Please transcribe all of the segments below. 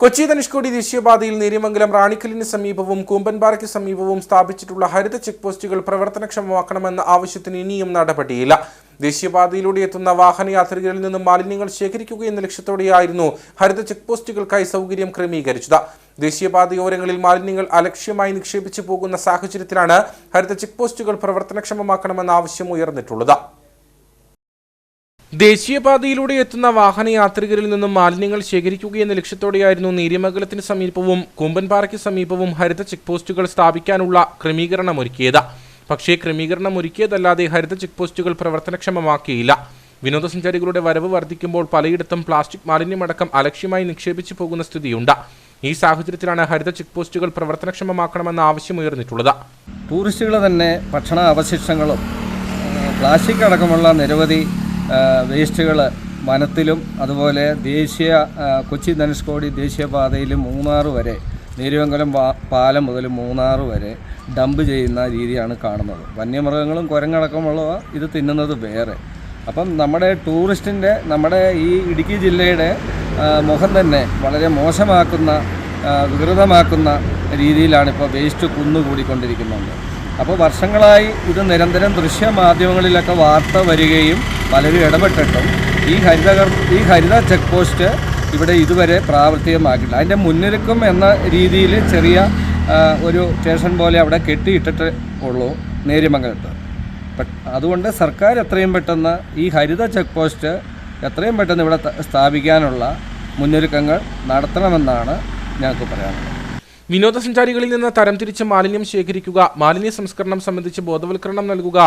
കൊച്ചി ധനുഷ്കോടി ദേശീയപാതയിൽ നേര്യമംഗലം റാണിക്കലിന് സമീപവും കൂമ്പൻപാറയ്ക്ക് സമീപവും സ്ഥാപിച്ചിട്ടുള്ള ഹരിത ചെക്ക് പോസ്റ്റുകൾ പ്രവർത്തനക്ഷമമാക്കണമെന്ന ആവശ്യത്തിന് ഇനിയും നടപടിയില്ല. ദേശീയപാതയിലൂടെ എത്തുന്ന വാഹനയാത്രികരിൽ നിന്നും മാലിന്യങ്ങൾ ശേഖരിക്കുക എന്ന ലക്ഷ്യത്തോടെയായിരുന്നു ഹരിത ചെക്ക് പോസ്റ്റുകൾക്കായി സൗകര്യം ക്രമീകരിച്ചത്. ദേശീയപാതയോരങ്ങളിൽ മാലിന്യങ്ങൾ അലക്ഷ്യമായി നിക്ഷേപിച്ചു പോകുന്ന സാഹചര്യത്തിലാണ് ഹരിത ചെക്ക് പോസ്റ്റുകൾ പ്രവർത്തനക്ഷമമാക്കണമെന്ന ആവശ്യം ഉയർന്നിട്ടുള്ളത്. ദേശീയപാതയിലൂടെ എത്തുന്ന വാഹനയാത്രികരിൽ നിന്നും മാലിന്യങ്ങൾ ശേഖരിക്കുകയെന്ന ലക്ഷ്യത്തോടെയായിരുന്നു നീരിമംഗലത്തിന് സമീപവും കൊമ്പൻപാറയ്ക്ക് സമീപവും ഹരിത ചെക്ക് പോസ്റ്റുകൾ സ്ഥാപിക്കാനുള്ള ക്രമീകരണമൊരുക്കിയത്. പക്ഷേ ക്രമീകരണം ഒരുക്കിയതല്ലാതെ ഹരിത ചെക്ക് പോസ്റ്റുകൾ പ്രവർത്തനക്ഷമമാക്കിയില്ല. വിനോദസഞ്ചാരികളുടെ വരവ് വർദ്ധിക്കുമ്പോൾ പലയിടത്തും പ്ലാസ്റ്റിക് മാലിന്യമടക്കം അലക്ഷ്യമായി നിക്ഷേപിച്ചു പോകുന്ന സ്ഥിതിയുണ്ട്. ഈ സാഹചര്യത്തിലാണ് ഹരിത ചെക്ക് പോസ്റ്റുകൾ പ്രവർത്തനക്ഷമമാക്കണമെന്ന ആവശ്യമുയർന്നിട്ടുള്ളത്. ടൂറിസ്റ്റുകൾ തന്നെ ഭക്ഷണ അവശിഷ്ടങ്ങളും പ്ലാസ്റ്റിക് അടക്കമുള്ള നിരവധി വേസ്റ്റുകൾ വനത്തിലും അതുപോലെ ദേശീയ കൊച്ചി ധനുഷ്കോടി ദേശീയപാതയിലും മൂന്നാർ വരെ നേരുവങ്കലം പാലം മുതൽ മൂന്നാർ വരെ ഡംപ് ചെയ്യുന്ന രീതിയാണ് കാണുന്നത്. വന്യമൃഗങ്ങളും കുരങ്ങടക്കമുള്ളവ ഇത് തിന്നുന്നത് വേറെ. അപ്പം നമ്മുടെ ടൂറിസ്റ്റിന്റെ നമ്മുടെ ഈ ഇടുക്കി ജില്ലയുടെ മുഖം തന്നെ വളരെ മോശമാക്കുന്ന വികൃതമാക്കുന്ന രീതിയിലാണ് ഇപ്പോൾ വേസ്റ്റ് കുന്നുകൂടിക്കൊണ്ടിരിക്കുന്നുണ്ട്. അപ്പോൾ വർഷങ്ങളായി ഇത് നിരന്തരം ദൃശ്യമാധ്യമങ്ങളിലൊക്കെ വാർത്ത വരികയും പലരും ഇടപെട്ടിട്ടും ഈ ഹരിതകർ ഈ ഹരിത ചെക്ക് പോസ്റ്റ് ഇവിടെ ഇതുവരെ പ്രാവർത്തികമാക്കില്ല അതിന്റെ മുന്നൊരുക്കം എന്ന രീതിയിൽ ചെറിയ ഒരു സ്റ്റേഷൻ പോലെ അവിടെ കെട്ടിയിട്ടിട്ട് ഉള്ളൂ നേര്യമംഗലത്ത്. അതുകൊണ്ട് സർക്കാർ എത്രയും പെട്ടെന്ന് ഈ ഹരിത ചെക്ക് പോസ്റ്റ് എത്രയും പെട്ടെന്ന് ഇവിടെ സ്ഥാപിക്കാനുള്ള മുന്നൊരുക്കങ്ങൾ നടത്തണമെന്നാണ് ഞങ്ങൾക്ക് പറയാനുള്ളത്. വിനോദസഞ്ചാരികളിൽ നിന്ന് തരംതിരിച്ച് മാലിന്യം ശേഖരിക്കുക മാലിന്യ സംസ്കരണം സംബന്ധിച്ച് ബോധവൽക്കരണം നൽകുക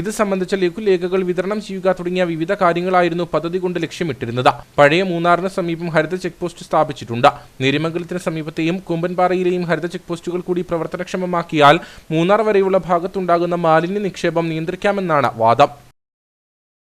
ഇത് സംബന്ധിച്ച ലഘുലേഖകൾ വിതരണം ചെയ്യുക തുടങ്ങിയ വിവിധ കാര്യങ്ങളായിരുന്നു പദ്ധതി കൊണ്ട് ലക്ഷ്യമിട്ടിരുന്നത്. പഴയ മൂന്നാറിന് സമീപം ഹരിത ചെക്ക് പോസ്റ്റ് സ്ഥാപിച്ചിട്ടുണ്ട്. നേരിമംഗലത്തിന് സമീപത്തെയും കുമ്പൻപാറയിലെയും ഹരിത ചെക്ക് പോസ്റ്റുകൾ കൂടി പ്രവർത്തനക്ഷമമാക്കിയാൽ മൂന്നാർ വരെയുള്ള ഭാഗത്തുണ്ടാകുന്ന മാലിന്യ നിക്ഷേപം നിയന്ത്രിക്കാമെന്നാണ് വാദം.